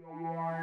Your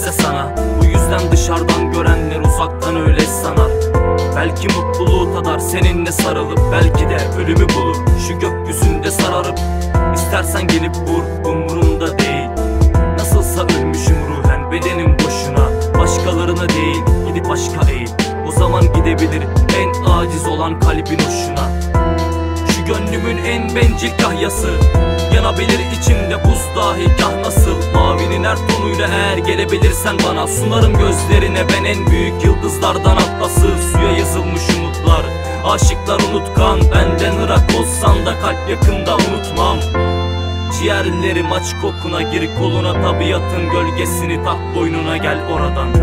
bense sana. Bu yüzden dışarıdan görenler uzaktan öyle sanar. Belki mutluluğu tadar seninle sarılıp Belki de ölümü bulur. Şu gökyüzünde sararıp İstersen gelip vur umurumda değil. Nasılsa ölmüşüm ruhen bedenim boşuna. Başkalarına değil gidip başka eğil. O zaman gidebilir en aciz olan kalbin hoşuna. Şu gönlümün en bencil kahyası Yanabilir içimde buz dahi. Kah nasıl Mavinin her tonuyla eğer gelebilirsen bana Sunarım gözlerine. Ben en büyük yıldızlardan atlası. Suya yazılmış umutlar Aşıklar unutkan. Benden ırak olsan da kalp yakında unutmam. Ciğerlerim aç kokuna gir koluna Tabiatın gölgesini tak boynuna gel oradan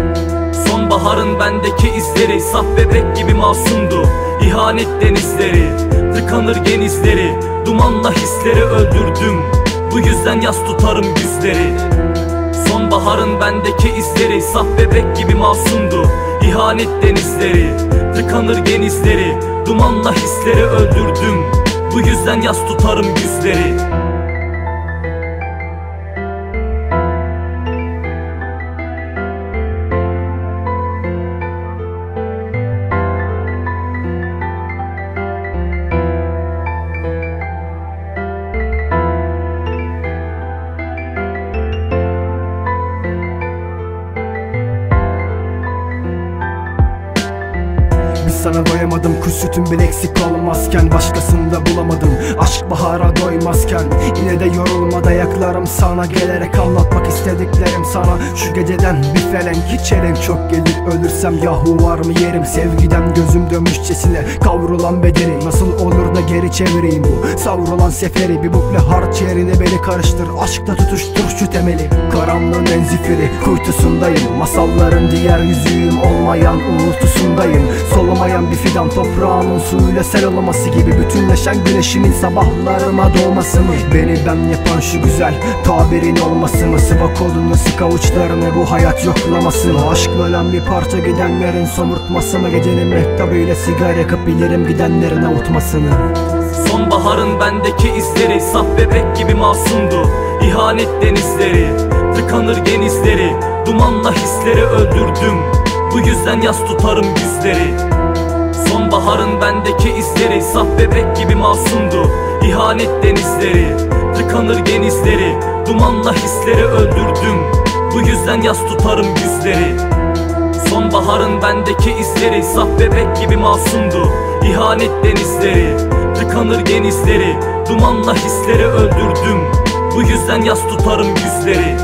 Sonbaharın bendeki izleri Saf bebek gibi masumdu. İhanet denizleri Tıkanır genizleri Dumanla hisleri öldürdüm. Bu yüzden yas tutarım yüzleri. Sonbaharın bendeki izleri Saf bebek gibi masumdu. İhanet denizleri Tıkanır genizleri Dumanla hisleri öldürdüm. Bu yüzden yas tutarım yüzleri sana doyamadım. Kuş sütüm bile eksik olmazken Başkasında bulamadım. Aşk bahara doymazken Yine de yorulma dayaklarım sana Gelerek anlatmak istediklerim sana. Şu geceden bir felenk içerim Çok gelir ölürsem yahu var mı yerim? Sevgiden gözüm dönmüşçesine Kavrulan bedeni Nasıl olur da geri çevireyim bu? Savrulan seferi Bir bukle harç yerine beni karıştır. Aşkla tutuştur şu temeli. Karanlığın en zifiri kuytusundayım. Masalların diğer yüzüğüm olmayan uğultusundayım Solamayan bir fidan toprağının suyuyla sarılması gibi Bütünleşen güneşimin sabahlarıma doğması mı? Beni ben yapan şu güzel tabirin olması mı? Sıva kolunu sık avuçlarını bu hayat yoklaması mı? Aşk bölen bir parça gidenlerin somurtması mı? Gecenin mehtabıyla sigara yakıp bilirim gidenlerin avutmasını Sonbaharın bendeki izleri Saf bebek gibi masumdu İhanet denizleri Tıkanır genizleri Dumanla hisleri öldürdüm Bu yüzden yas tutarım yüzleri Sonbaharın bendeki izleri Saf bebek gibi masumdu. İhanet denizleri Tıkanır genizleri. Dumanla hisleri öldürdüm. Bu yüzden yas tutarım yüzleri. Sonbaharın bendeki izleri Saf bebek gibi masumdu. İhanet denizleri Tıkanır genizleri. Dumanla hisleri öldürdüm. Bu yüzden yas tutarım yüzleri.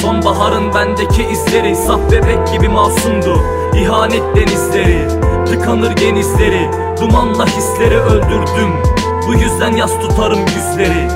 Sonbaharın bendeki izleri Saf bebek gibi masumdu İhanet denizleri Tıkanır genizleri. Dumanla hisleri öldürdüm. Bu yüzden yas tutarım yüzleri